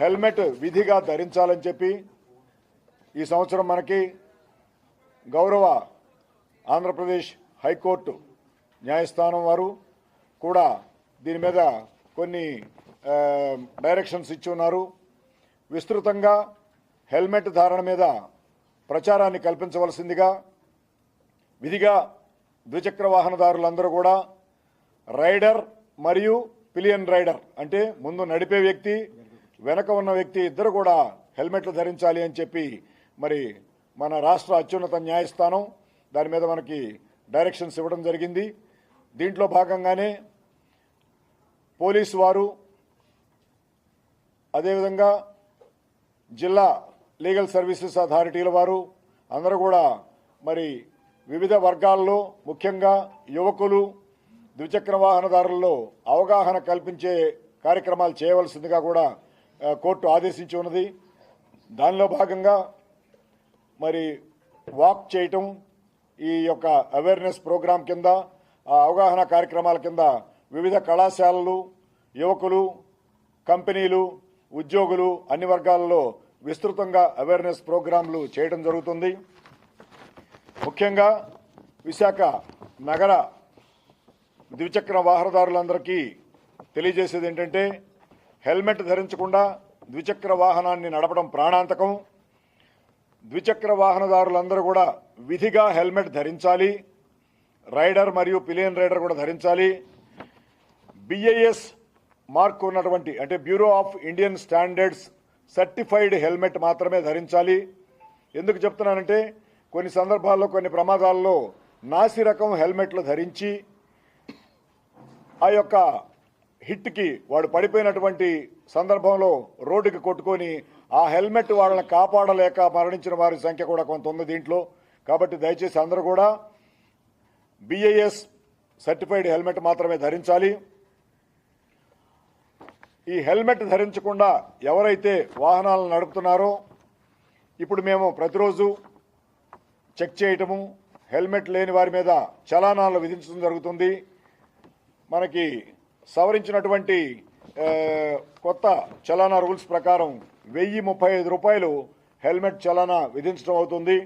Helmet విధిగా ధరించాలని చెప్పి ఈ సంవత్సరం మనకి గౌరవ ఆంధ్రప్రదేశ్ హైకోర్టు న్యాయస్థానం వారు కూడా దీని మీద కొన్ని డైరెక్షన్స్ ఇచ్చి ఉన్నారు. విస్తృతంగా హెల్మెట్ ధారణ మీద ప్రచారాన్ని కల్పించవలసిందిగా విధిగా ద్విచక్ర వాహనదారులందరూ కూడా రైడర్ మరియు పిలియన్ రైడర్ అంటే ముందు నడిపే వ్యక్తి వెనక ఉన్న వ్యక్తి ఇద్దరు కూడా హెల్మెట్లు ధరించాలి అని చెప్పి మరి మన రాష్ట్ర అత్యున్నత న్యాయస్థానం దాని మీద మనకి డైరెక్షన్స్ ఇవ్వడం జరిగింది. దీంట్లో భాగంగానే పోలీసు వారు అదేవిధంగా జిల్లా లీగల్ సర్వీసెస్ అథారిటీల వారు అందరూ కూడా మరి వివిధ వర్గాల్లో ముఖ్యంగా యువకులు ద్విచక్ర వాహనదారుల్లో అవగాహన కల్పించే కార్యక్రమాలు చేయవలసిందిగా కూడా కోర్టు ఆదేశించి ఉన్నది. దానిలో భాగంగా మరి వాక్ చేయటం ఈ యొక్క అవేర్నెస్ ప్రోగ్రాం కింద ఆ అవగాహన కార్యక్రమాల కింద వివిధ కళాశాలలు యువకులు కంపెనీలు ఉద్యోగులు అన్ని వర్గాలలో విస్తృతంగా అవేర్నెస్ ప్రోగ్రాంలు చేయడం జరుగుతుంది. ముఖ్యంగా విశాఖ నగర ద్విచక్ర వాహనదారులందరికీ తెలియజేసేది ఏంటంటే హెల్మెట్ ధరించకుండా ద్విచక్ర వాహనాన్ని నడపడం ప్రాణాంతకం. ద్విచక్ర వాహనదారులందరూ కూడా విధిగా హెల్మెట్ ధరించాలి. రైడర్ మరియు పిలియన్ రైడర్ కూడా ధరించాలి. బిఐఎస్ మార్క్ ఉన్నటువంటి అంటే bureau of Indian standards certified helmet మాత్రమే ధరించాలి. ఎందుకు చెప్తున్నానంటే కొన్ని సందర్భాల్లో కొన్ని ప్రమాదాల్లో నాసి రకం హెల్మెట్లు ధరించి ఆ యొక్క హిట్కి వాడు పడిపోయినటువంటి సందర్భంలో రోడ్డుకి కొట్టుకొని ఆ హెల్మెట్ వాళ్ళని కాపాడలేక మరణించిన వారి సంఖ్య కూడా కొంత ఉంది దీంట్లో. కాబట్టి దయచేసి అందరూ కూడా బిఐఎస్ సర్టిఫైడ్ హెల్మెట్ మాత్రమే ధరించాలి. ఈ హెల్మెట్ ధరించకుండా ఎవరైతే వాహనాలను నడుపుతున్నారో ఇప్పుడు మేము ప్రతిరోజు చెక్ చేయటము హెల్మెట్ లేని వారి మీద చలానాలు విధించడం జరుగుతుంది. మనకి సవరించినటువంటి కొత్త చలానా రూల్స్ ప్రకారం వెయ్యి ముప్పై ఐదు రూపాయలు హెల్మెట్ చలానా విధించడం అవుతుంది.